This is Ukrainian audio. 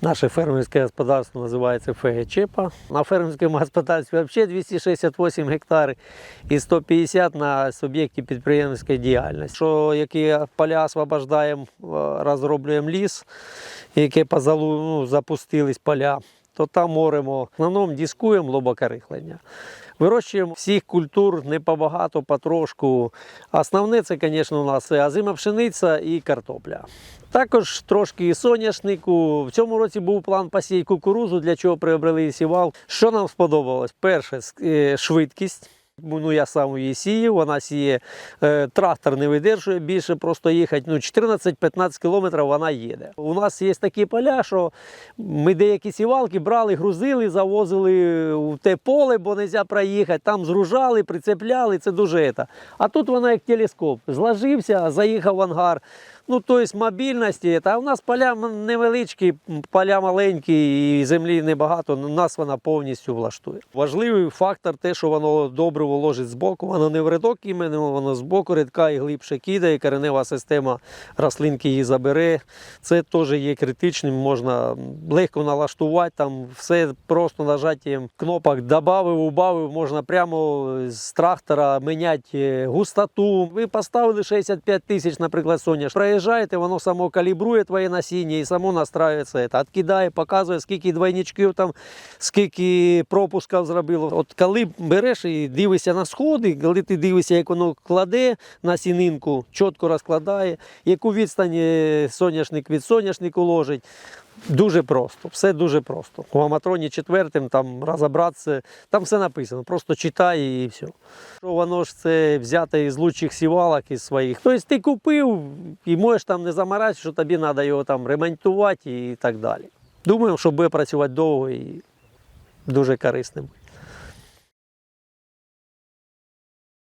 Наше фермерське господарство називається ФГЧЕПа. На фермерському господарстві взагалі 268 гектарів і 150 на суб'єкті підприємницької діяльності. Що які поля освобождаємо, е, розроблюємо ліс, які позалу, ну, запустились поля, то там моримо. В основному дискуємо лобокарихлення. Вирощуємо всіх культур не побагато, потрошку. Основне це, звісно, у нас азима пшениця і картопля. Також трошки і соняшнику. В цьому році був план посіяти кукурузу, для чого приобрели сівал. Що нам сподобалось? Перше, е, швидкість. Ну, я сам її сію, вона сіє, е, трактор не видержує більше, просто їхати ну, 14-15 кілометрів вона їде. У нас є такі поля, що ми деякі сівалки брали, грузили, завозили в те поле, бо не можна проїхати, там згружали, прицепляли, це дуже це. А тут вона як телескоп. Зложився, заїхав в ангар. Ну, тобто мобільності, та у нас поля невеличкі, поля маленькі і землі небагато, ну, нас вона повністю влаштує. Важливий фактор те, що воно добре ложить збоку, воно не в рядок іменно, воно збоку рядка і глибше кидає, коренева система рослинки її забере. Це теж є критичним, можна легко налаштувати, там все просто нажаттям кнопок добавив, убавив, можна прямо з трактора міняти е, густоту. Ви поставили 65 тисяч, наприклад, соняш. Проїжджаєте, воно само калібрує твоє насіння і само настраюється. Откидає, показує, скільки двойничків там, скільки пропусків зробило. От коли береш і дивишся на сходи, коли ти дивишся, як воно кладе на сінинку, чітко розкладає, яку відстань соняшник від соняшнику ложить. Дуже просто, все дуже просто. У Аматроні четвертим там розібратися, там все написано, просто читай і все. Воно ж це взяти із лучших сівалок із своїх. Тобто ти купив і можеш там не замарати, що тобі треба його там ремонтувати і так далі. Думаю, що буде працювати довго і дуже корисним.